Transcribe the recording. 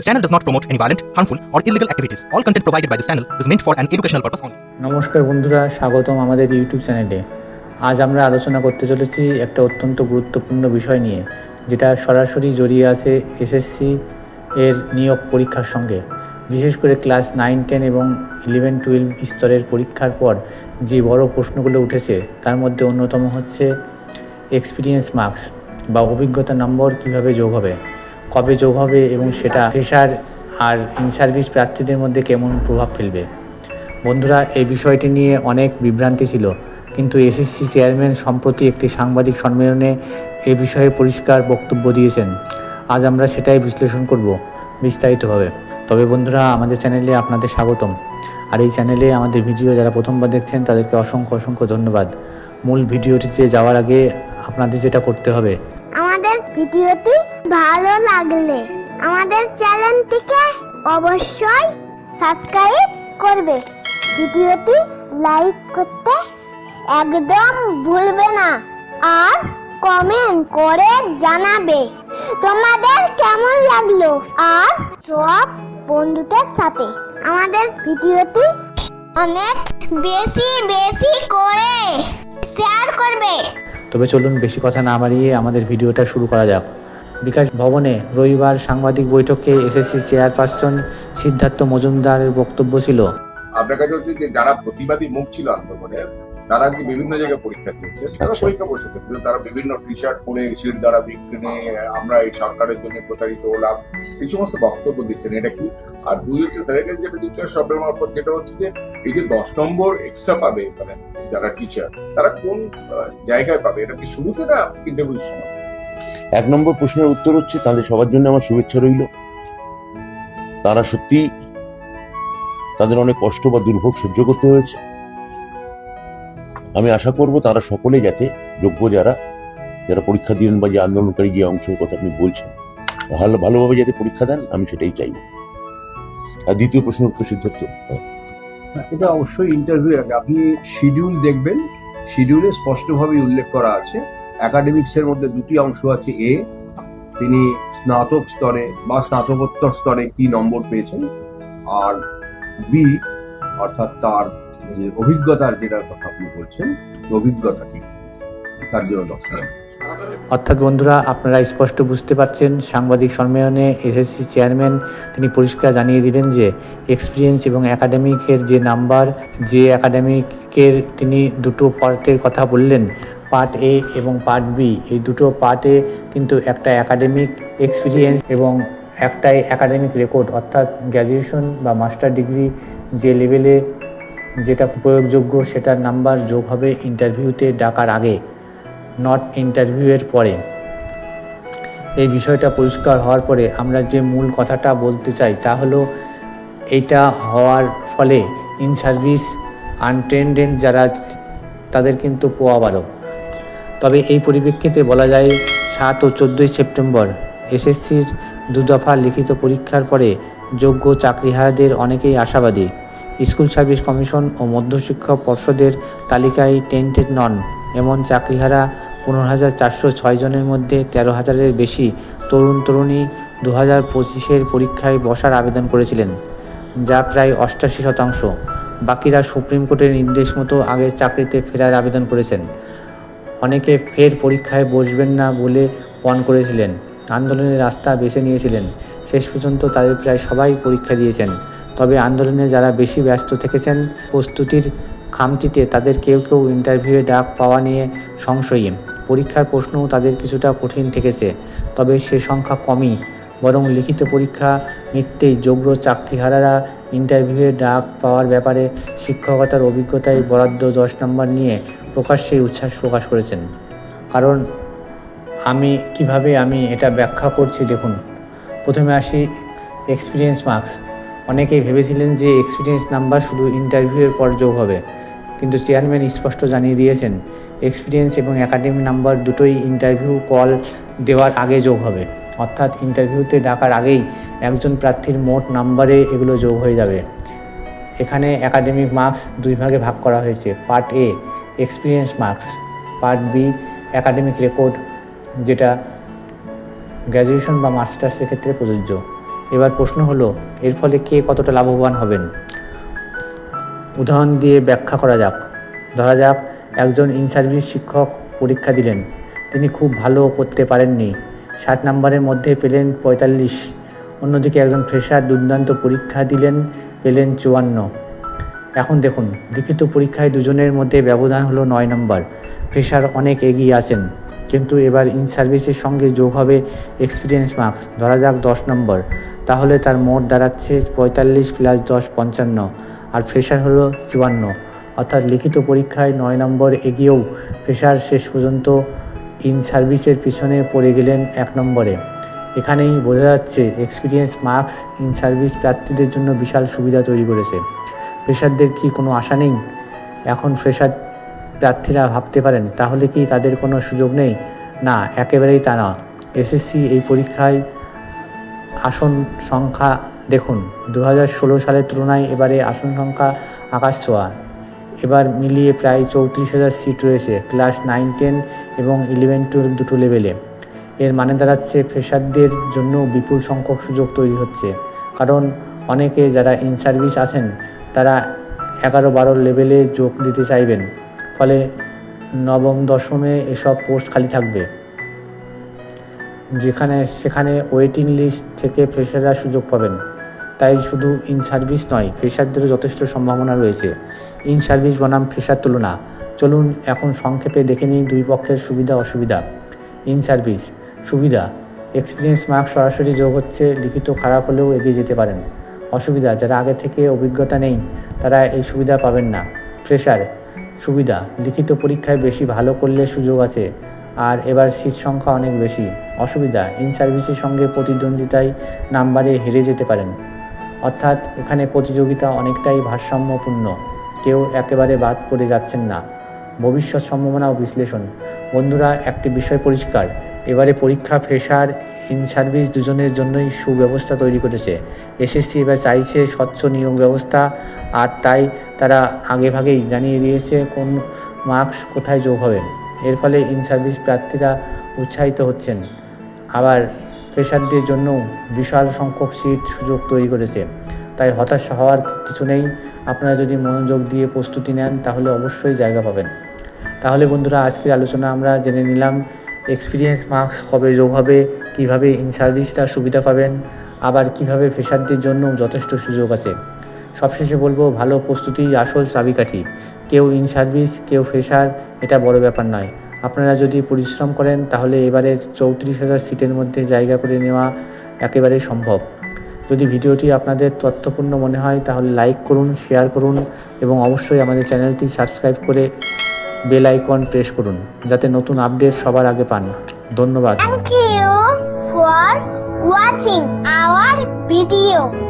This channel does not promote any violent, harmful, or illegal activities. All content provided by this channel is meant for an educational purpose only. নমস্কার বন্ধুরা স্বাগতম আমাদের YouTube চ্যানেলে আজ আমরা আলোচনা করতে চলেছি একটা অত্যন্ত গুরুত্বপূর্ণ বিষয় নিয়ে যেটা সরাসরি জড়িয়ে আছে এসএসসি এর নিয়োগ পরীক্ষার সঙ্গে বিশেষ করে ক্লাস নাইন টেন এবং ইলেভেন টুয়েলভ স্তরের পরীক্ষার পর যে বড় প্রশ্নগুলো উঠেছে তার মধ্যে অন্যতম হচ্ছে এক্সপিরিয়েন্স মার্কস বা অভিজ্ঞতা নম্বর কীভাবে যোগ হবে কবে যোগ হবে এবং সেটা ফেসার আর ইন সার্ভিস প্রার্থীদের মধ্যে কেমন প্রভাব ফেলবে? বন্ধুরা, এই বিষয়টি নিয়ে অনেক বিভ্রান্তি ছিল, কিন্তু এসএসসি চেয়ারম্যান সম্প্রতি একটি সাংবাদিক সম্মেলনে এ বিষয়ে পরিষ্কার বক্তব্য দিয়েছেন। আজ আমরা সেটাই বিশ্লেষণ করব বিস্তারিতভাবে। তবে বন্ধুরা, আমাদের চ্যানেলে আপনাদের স্বাগতম। আর এই চ্যানেলে আমাদের ভিডিও যারা প্রথমবার দেখছেন, তাদেরকে অসংখ্য অসংখ্য ধন্যবাদ। মূল ভিডিওটিতে যাওয়ার আগে আপনাদের যেটা করতে হবে ভিডিওটি ভালো লাগলে আমাদের চ্যানেলটিকে অবশ্যই সাবস্ক্রাইব করবে। ভিডিওটি লাইক করতে একদম ভুলবে না আর কমেন্ট করে জানাবে তোমাদের কেমন লাগল আর সব বন্ধুদের সাথে। আমাদের ভিডিওটি অনেক বেশি বেশি করে শেয়ার করবে। তবে চলুন বেশি কথা না বাড়িয়ে আমাদের ভিডিওটা শুরু করা যাক। বিকাশ ভবনে রবিবার সাংবাদিক বৈঠকে এসএসসি চেয়ারপারসন সিদ্ধার্থ মজুমদারের বক্তব্য ছিল। আপনার কাছে হচ্ছে যে যারা প্রতিবাদী মুখ ছিল আন্দোলনের তারা কি বিভিন্ন জায়গায় পরীক্ষা দিয়েছে তারা পরীক্ষা বসেছে কিন্তু তারা বিভিন্ন টি শার্ট পরে সিট দ্বারা বিক্রি নিয়ে আমরা এই সরকারের জন্য প্রতারিত হলাম এই সমস্ত বক্তব্য দিচ্ছেন এটা কি? আর দুই হচ্ছে স্যারের যেটা দিচ্ছে শব্দের মারফত যেটা হচ্ছে যে এই যে দশ নম্বর এক্সট্রা পাবে মানে যারা টিচার তারা কোন জায়গায় পাবে? এটা কি শুরুতে না ইন্টারভিউর সময়? এক নম্বর প্রশ্নের উত্তর হচ্ছে তাদের সবার জন্য আমার শুভেচ্ছা রইল। তারা সত্যি তাদের অনেক কষ্ট বা দুর্ভোগ সহ্য করতে হয়েছে। আমি আশা করব তারা সকলে যাতে যোগ্য যারা যারা পরীক্ষা দিলেন বা যে আন্দোলনকারী যে অংশের কথা আপনি বলছেন, ভালো, ভালোভাবে যাতে পরীক্ষা দেন, আমি সেটাই চাইব। আর দ্বিতীয় প্রশ্নের উত্তর সিদ্ধার্থ। এটা অবশ্যই ইন্টারভিউ আগে। আপনি শিডিউল দেখবেন। শিডিউলে স্পষ্টভাবে উল্লেখ করা আছে। একাডেমিক্স এর মধ্যে দুটি অংশ আছে এ তিনি স্নাতক স্তরে বা স্নাতকোত্তর স্তরে কি নম্বর পেয়েছেন? আর বি অর্থাৎ তার যে অভিজ্ঞতার যেটার কথা আপনি বলছেন তার জন্য নম্বর। অর্থাৎ বন্ধুরা, আপনারা স্পষ্ট বুঝতে পারছেন, সাংবাদিক সম্মেলনে এসএসসি চেয়ারম্যান তিনি পরিষ্কার জানিয়ে দিলেন যে এক্সপিরিয়েন্স এবং একাডেমিকের যে নাম্বার, যে একাডেমিকের তিনি দুটো পার্টের কথা বললেন পার্ট এ এবং পার্ট বি এই দুটো পার্টে কিন্তু একটা একাডেমিক এক্সপিরিয়েন্স এবং একটাই একাডেমিক রেকর্ড অর্থাৎ গ্র্যাজুয়েশন বা মাস্টার ডিগ্রি যে লেভেলে যেটা প্রয়োগযোগ্য সেটার নাম্বার যোগ হবে ইন্টারভিউতে ডাকার আগে নট ইন্টারভিউয়ের পরে। এই বিষয়টা পরিষ্কার হওয়ার পরে আমরা যে মূল কথাটা বলতে চাই তা হলো এইটা হওয়ার ফলে ইন সার্ভিস আনটেন্ডেন্ট যারা, তাদের কিন্তু পোয়া বারো। তবে এই পরিপ্রেক্ষিতে বলা যায়, সাত ও চোদ্দোই সেপ্টেম্বর এসএসসির দু দফা লিখিত পরীক্ষার পরে যোগ্য চাকরিহারাদের অনেকেই আশাবাদী। স্কুল সার্ভিস কমিশন ও মধ্যশিক্ষা পর্ষদের তালিকায় টেন্টেড নন, এমন চাকরিহারা পনেরো হাজার চারশো ছয় জনের মধ্যে তেরো হাজারের বেশি তরুণ তরুণী দু হাজার পঁচিশের পরীক্ষায় বসার আবেদন করেছিলেন, যা প্রায় অষ্টাশি শতাংশ। বাকিরা সুপ্রিম কোর্টের নির্দেশ মতো আগের চাকরিতে ফেরার আবেদন করেছেন। অনেকে ফের পরীক্ষায় বসবেন না বলে পণ করেছিলেন। আন্দোলনের রাস্তা বেছে নিয়েছিলেন। শেষ পর্যন্ত তাদের প্রায় সবাই পরীক্ষা দিয়েছেন। তবে আন্দোলনে যারা বেশি ব্যস্ত থেকেছেন, প্রস্তুতির খামতিতে তাদের কেউ কেউ ইন্টারভিউয়ে ডাক পাওয়া নিয়ে সংশয়ী। পরীক্ষার প্রশ্নও তাদের কিছুটা কঠিন ঠেকেছে, তবে সে সংখ্যা কমই। বরং লিখিত পরীক্ষা মিথ্যেই যোগ্য চাকরিহারারা ইন্টারভিউয়ে ডাক পাওয়ার ব্যাপারে শিক্ষকতার অভিজ্ঞতায় বরাদ্দ দশ নম্বর নিয়ে প্রকাশ্যে উচ্ছ্বাস প্রকাশ করেছেন। কারণ আমি, কীভাবে আমি এটা ব্যাখ্যা করছি দেখুন। প্রথমে আসি এক্সপিরিয়েন্স মার্কস অনেকেই ভেবেছিলেন যে এক্সপিরিয়েন্স নাম্বার শুধু ইন্টারভিউয়ের পর যোগ হবে, কিন্তু চেয়ারম্যান স্পষ্ট জানিয়ে দিয়েছেন, এক্সপিরিয়েন্স এবং একাডেমি নাম্বার দুটোই ইন্টারভিউ কল দেওয়ার আগে যোগ হবে। অর্থাৎ ইন্টারভিউতে ডাকার আগেই একজন প্রার্থীর মোট নাম্বারে এগুলো যোগ হয়ে যাবে। এখানে একাডেমিক মার্কস দুই ভাগে ভাগ করা হয়েছে। Part A, experience marks. Part B, academic record, যেটা গ্র্যাজুয়েশন বা মাস্টার্সের ক্ষেত্রে প্রযোজ্য। এবার প্রশ্ন হলো, এর ফলে কে কতটা লাভবান হবেন? উদাহরণ দিয়ে ব্যাখ্যা করা যাক। ধরা যাক, একজন ইন সার্ভিস শিক্ষক পরীক্ষা দিলেন। তিনি খুব ভালো করতে পারেননি। ষাট নম্বরের মধ্যে পেলেন পঁয়তাল্লিশ। অন্যদিকে একজন ফ্রেশার দুর্দান্ত পরীক্ষা দিলেন, পেলেন চুয়ান্ন। এখন দেখুন, লিখিত পরীক্ষায় দুজনের মধ্যে ব্যবধান হলো নয় নম্বর। ফ্রেশার অনেক এগিয়ে আছেন। কিন্তু এবার ইন সার্ভিসের সঙ্গে যোগ হবে এক্সপিরিয়েন্স মার্কস ধরা যাক দশ নম্বর। তাহলে তার মোট দাঁড়াচ্ছে পঁয়তাল্লিশ প্লাস দশ পঞ্চান্ন, আর ফ্রেশার হলো চুয়ান্ন। অর্থাৎ লিখিত পরীক্ষায় নয় নম্বর এগিয়েও ফ্রেশার শেষ পর্যন্ত ইন সার্ভিসের পিছনে পড়ে গেলেন এক নম্বরে। এখানেই বোঝা যাচ্ছে এক্সপিরিয়েন্স মার্কস ইন সার্ভিস প্রার্থীদের জন্য বিশাল সুবিধা তৈরি করেছে। ফ্রেশারদের কি কোনো আশা নেই? এখন ফ্রেশার প্রার্থীরা ভাবতে পারেন, তাহলে কি তাদের কোনো সুযোগ নেই? না, একেবারেই তা না। এসএসসি এই পরীক্ষায় আসন সংখ্যা দেখুন দু ষোলো সালের তুলনায় এবারে আসন সংখ্যা আকাশ ছোঁয়া। এবার মিলিয়ে প্রায় চৌত্রিশ হাজার সিট রয়েছে, ক্লাস নাইন, টেন এবং ইলেভেন টুয়েলভ দুটো লেভেলে। এর মানে দাঁড়াচ্ছে ফ্রেশারদের জন্য বিপুল সংখ্যক সুযোগ তৈরি হচ্ছে। কারণ অনেকে যারা ইন সার্ভিস আছেন, তারা এগারো বারো লেভেলে যোগ দিতে চাইবেন। ফলে নবম, দশমে এসব পোস্ট খালি থাকবে। যেখানে, সেখানে ওয়েটিং লিস্ট থেকে ফ্রেশাররা সুযোগ পাবেন। তাই শুধু ইন সার্ভিস নয় ফ্রেশারদেরও যথেষ্ট সম্ভাবনা রয়েছে। ইন সার্ভিস বনাম ফ্রেশার তুলনা। চলুন এখন সংক্ষেপে দেখে নিই দুই পক্ষের সুবিধা, অসুবিধা। ইন সার্ভিস সুবিধা। এক্সপিরিয়েন্স মার্ক সরাসরি যোগ হচ্ছে, লিখিত খারাপ হলেও এগিয়ে যেতে পারেন। অসুবিধা, যারা আগে থেকে অভিজ্ঞতা নেই, তারা এই সুবিধা পাবেন না। ফ্রেশার সুবিধা। লিখিত পরীক্ষায় বেশি ভালো করলে সুযোগ আছে, আর এবার সিট সংখ্যা অনেক বেশি। অসুবিধা, ইন সার্ভিসের সঙ্গে প্রতিদ্বন্দ্বিতায় নাম্বারে হেরে যেতে পারেন। অর্থাৎ এখানে প্রতিযোগিতা অনেকটাই ভারসাম্যপূর্ণ। কেউ একেবারে বাদ পড়ে যাচ্ছেন না। ভবিষ্যৎ সম্ভাবনা ও বিশ্লেষণ। বন্ধুরা, একটি বিষয় পরিষ্কার। এবারে পরীক্ষা ফ্রেশার ইন সার্ভিস দুজনের জন্যই সুব্যবস্থা তৈরি করেছে। এসএসসি এবার চাইছে স্বচ্ছ নিয়োগ ব্যবস্থা, আর তাই তারা আগেভাগেই জানিয়ে দিয়েছে কোন মার্কস কোথায় যোগ হবে। এর ফলে ইন সার্ভিস প্রার্থীরা উৎসাহিত হচ্ছেন। আবার ফ্রেশারদের জন্য বিশাল সংখ্যক সিট সুযোগ তৈরি করেছে। তাই হতাশ হওয়ার কিছু নেই। আপনারা যদি মনোযোগ দিয়ে প্রস্তুতি নেন, তাহলে অবশ্যই জায়গা পাবেন। তাহলে বন্ধুরা, আজকের আলোচনা আমরা জেনে নিলাম এক্সপিরিয়েন্স মার্কস কবে যোগ হবে, কীভাবে ইন সার্ভিসটা সুবিধা পাবেন, আবার কীভাবে ফ্রেশারদের জন্য যথেষ্ট সুযোগ আছে। সবশেষে বলব, ভালো প্রস্তুতি, আসল চাবিকাঠি। কেউ ইন সার্ভিস কেউ ফ্রেশার এটা বড় ব্যাপার নয়। আপনারা যদি পরিশ্রম করেন, তাহলে এবারের চৌত্রিশ হাজার সিটের মধ্যে জায়গা করে নেওয়া একেবারেই সম্ভব। যদি ভিডিওটি আপনাদের তথ্যপূর্ণ মনে হয়, তাহলে লাইক করুন শেয়ার করুন, এবং অবশ্যই আমাদের চ্যানেলটি সাবস্ক্রাইব করে বেল আইকন প্রেস করুন, যাতে নতুন আপডেট সবার আগে পান। ধন্যবাদ। You for watching our video.